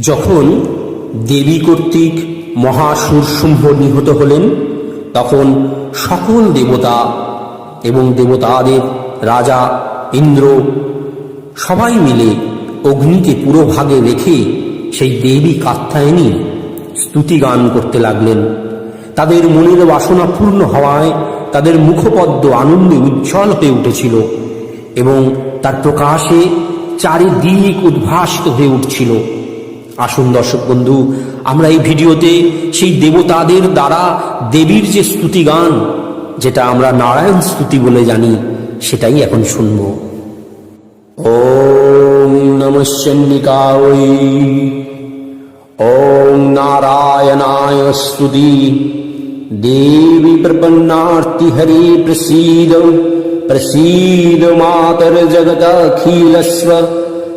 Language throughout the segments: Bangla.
যখন দেবী কর্তৃক মহাসুরসিংহ নিহত হলেন, তখন সকল দেবতা এবং দেবতাদের রাজা ইন্দ্র সবাই মিলে অগ্নিকে পুরো ভাগে রেখে সেই দেবী কাত্যায়নী স্তুতি গান করতে লাগলেন। তাদের মনের বাসনা পূর্ণ হওয়ায় তাদের মুখপদ্ম আনন্দে উজ্জ্বল হয়ে উঠেছিল এবং তার প্রকাশে চারিদিক উদ্ভাসিত হয়ে উঠছিল। আসুন দর্শক বন্ধু, আমরা এই ভিডিওতে সেই দেবতাদের দ্বারা দেবীর যে স্তুতি গান, যেটা আমরা নারায়ণ স্তুতি বলে জানি, সেটাই এখন শুনব। ওম চন্ডিকায় ওম নারায়ণায় স্তুতি। দেবী প্রপন্নার্তি হরে প্রসীদ প্রসীদ মাতর জগদখিলস্ব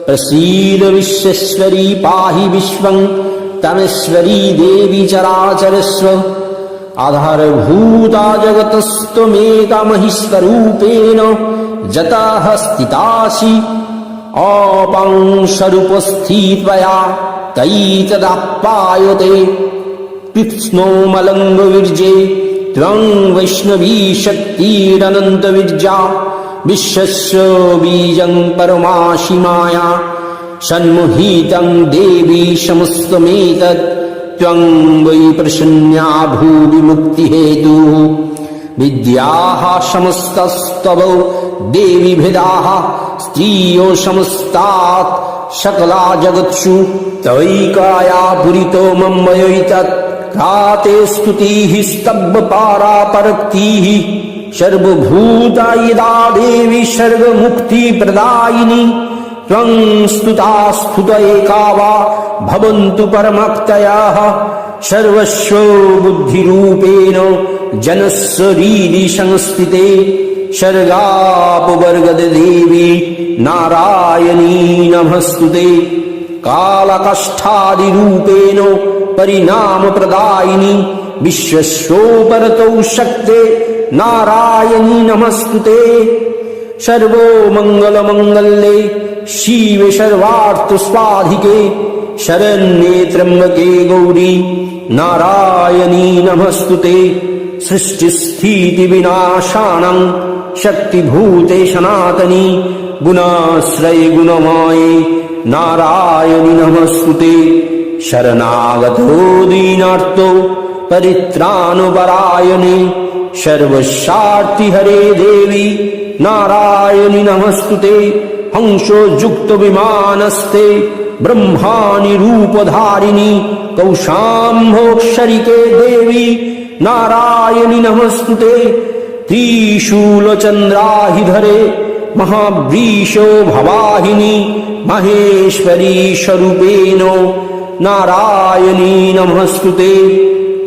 प्रसीद विश्वेश्वरी पाहि विश्वं तमेश्वरी देवी चराचरस्व आधारभूता जगतस्त्वमेकमहिस्वरूपेण जतः स्थितासि अपांशरूपस्थित्वया तैतदाप्यायते कृत्स्नोमलङ्गविर्जे त्वं वैष्णवी शक्तिरनन्तविर्जा विश्वस्य बीजं परमाशि माया सन्मुहीतं देवी समस्तमेतत् त्वं वै प्रसन्या भूवि मुक्तिहेतुः विद्याः समस्तस्तव देवी भेदाः स्त्रियो समस्तात् सकला जगत्सु तवैकाया पुरितो मम्मयैतत् काते स्तुतिः स्तब्धपारापरक्तिः सर्वभूता यदा देवी सर्वमुक्तिप्रदायिनी त्वं स्तुता स्तुत एका वा भवन्तु परमक्तयः सर्वस्व बुद्धिरूपेण जनस्वरीरि संस्थिते सर्गापवर्गदेवी नारायणी नमस्तुते कालकष्ठादिरूपेण परिणामप्रदायिनी विश्वस्योपरतौ शक्ते नारायणी नमस्तुते सर्वो मङ्गलमङ्गल्ये शिवे सर्वार्थस्वाधिके शरण्ये त्र्यम्बके गौरी नारायणी नमस्तुते सृष्टिस्थितिविनाशानं शक्तिभूते सनातनी गुणाश्रये गुणमये नारायणि नमस्तुते शरणागतो दीनार्तो परित्राणपरायणे সর্বশার্থী হরে দেবী, নারায়ণী নমস্তুতে, হংসযুক্ত বিমানস্তে ব্রহ্মাণি রূপধারিণী কৌশাম্ভোক্ষরিকে দেবী, নারায়ণী নমস্তুতে ত্রিশূলচন্দ্রাহিধরে মহাবৃষ ভবাহিনী, মহেশ্বরী স্বরূপেণ, নারায়ণী নমস্তুতে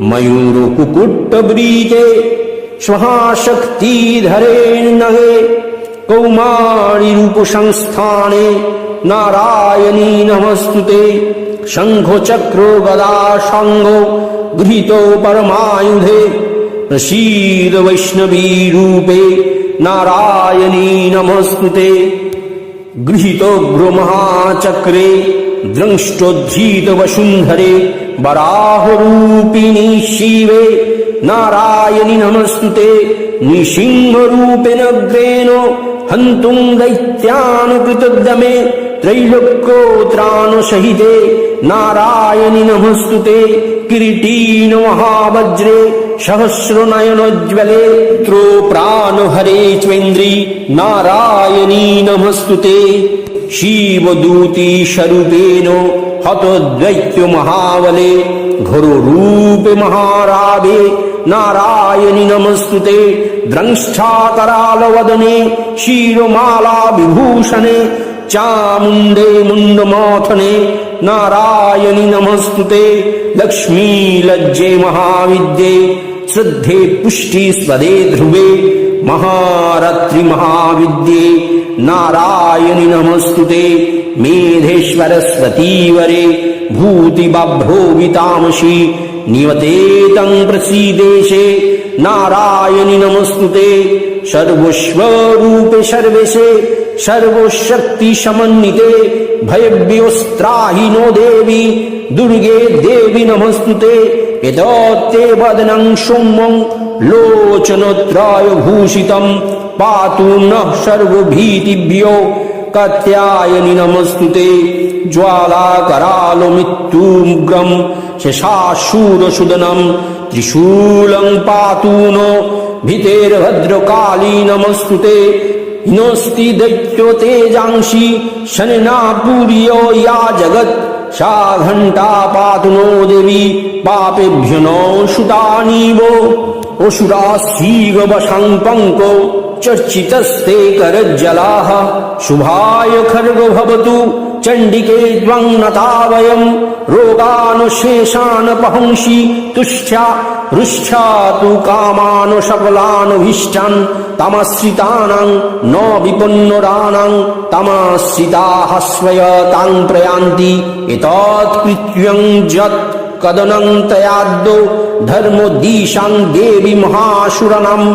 ময়ূরকুকুট্টব্রীতে শক্তি ধরেন্নহে কৌমারী রূপ সংস্থানে নারায়ণী নমস্তুতে শঙ্খ চক্র গদা সঙ্গ গৃহীত পরমায়ুধে প্রসীদ বৈষ্ণবী রূপে নারায়ণী নমস্তুতে, গৃহীত ব্রহ্মাচক্রে দ্রংষ্টোদ্ধৃত বসুন্ধরে বরাহরূপিণী শিবে नारायणि नमस्तुते निसिंहरूपेणग्रेण हन्तुं दैत्यानुकृतदमे त्रैलोक्योत्राणसहिते नारायणि नमस्तुते किरीटीन महावज्रे सहस्रनयनोज्ज्वले त्रो प्राणहरे त्वेन्द्री नारायणी नमस्तुते शिवदूती स्वरूपेण हतद्वैत्य महावले घोररूपे महारावे नारायणि नमस्तुते द्रंष्ठाकरालवदने क्षीरमाला विभूषणे चामुण्डे मुण्डमोथने नारायणि नमस्तुते लक्ष्मी लज्जे महाविद्ये श्रद्धे पुष्टि स्वदे ध्रुवे महारत्रि महाविद्ये नारायणि नमस्तुते मेधेश्वरस्वतीवरे भूतिबभ्रोवितामसि নিয়তেতং প্রসীদেশে নারায়ণি নমস্তুতে সর্বস্বরূপে সর্বেশে সর্বশক্তি সমন্বিতে ভয়ব্যস্ত্রাহি নো দেবী দুর্গে দেবী নমস্তুতে এদত্তে বদনং সৌম্যং লোচনত্রায় ভূষিতম পাতু নঃ সর্বভীতিভ্যো കത്യായനി നമസ്തുതേ ജ്വാലാകരാലുമിത്തൂഗ്രം ശശാശൂരസുദനം ത്രിശൂലം പാതൂനോ ഭിതേർഭദ്രകാളീ നമസ്തുതേ ഹിനോസ്തി ദൈത്യോ തേജാംശി ശനിനാപൂര്യോ യാ ജഗത് সা ঘণ্টা পাতনো দেবী পাপেভ্য নশুদানীব অসুরা শ্রীগবশাং পঙ্ক चर्चितस्ते करज्जलाः शुभाय खर्गो भवतु चण्डिके त्वं नता वयम् रोगानुशेषानपहंसि तुष्ठ्या रुष्ठा तु कामानुशबलानुभीष्टान् तमश्रितानां न विपन्नराणां तमाश्रिताः स्वयतां प्रयान्ति एतत्कृत्यं यत् कदनं तयाद्दो धर्मोद्दीशां देवी महासुरनाम्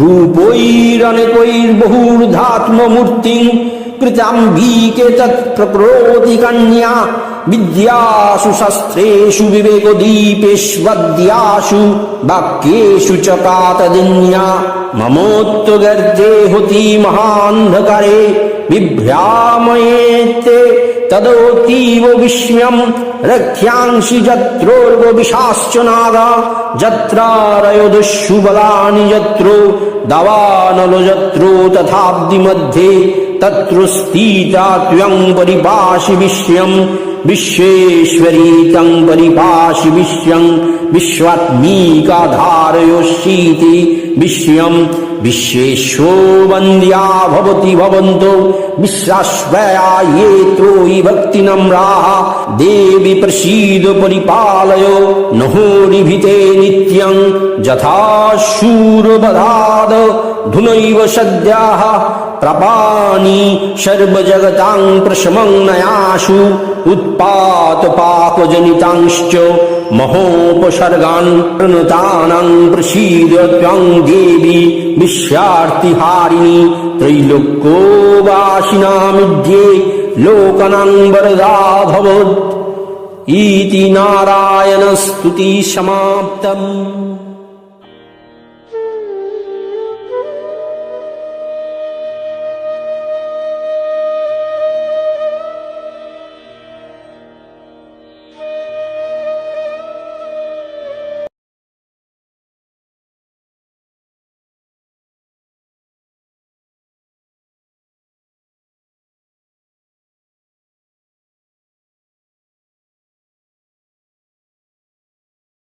রূপৈরনেকৈর বহুর্ধাত্মমূর্তিং কৃতাম্বিকে তৎপ্রক্রোতি কন্যা। বিদ্যাসু শাস্ত্রেষু বিবেকদীপেষ্বদ্যাসু বাক্যেষু চ কাতদিন্যা। মমোত্তগর্তে হতি মহান্ধকারে বিভ্রাময়েতে विस्म्यं रक्ष्यांसि जत्रोर्वविशाश्च नागा जत्रारयोदस्यु बलानि जत्रो दवानलो जत्रो तथाब्दिमध्ये तत्र स्थिता त्वं परिपाशि विश्वं विश्वेश्वरी तं परिपाशि विश्वं विश्वात्मीकाधारयोषीति विश्वं विश्वेश्वो वन्द्या भवति भवन्तो विश्वाश्वया ये त्रोयि भक्तिनम्राः देवि प्रसीद परिपालय नहोरिभिते नित्यं यथा शूरवधाद धुनैव सद्याः प्रपाणि सर्वजगतां प्रशमं नयासु उत्पातपापजनितांश्च महोपसर्गान् উপসর্গান্তনতানাং প্রসীদত্যং দেবী বিশ্বার্তিহারিণী ত্রৈলোক্যবাসিনামিধ্যে লোকনাং বরদা ভবদ ইতি সমাপ্তম।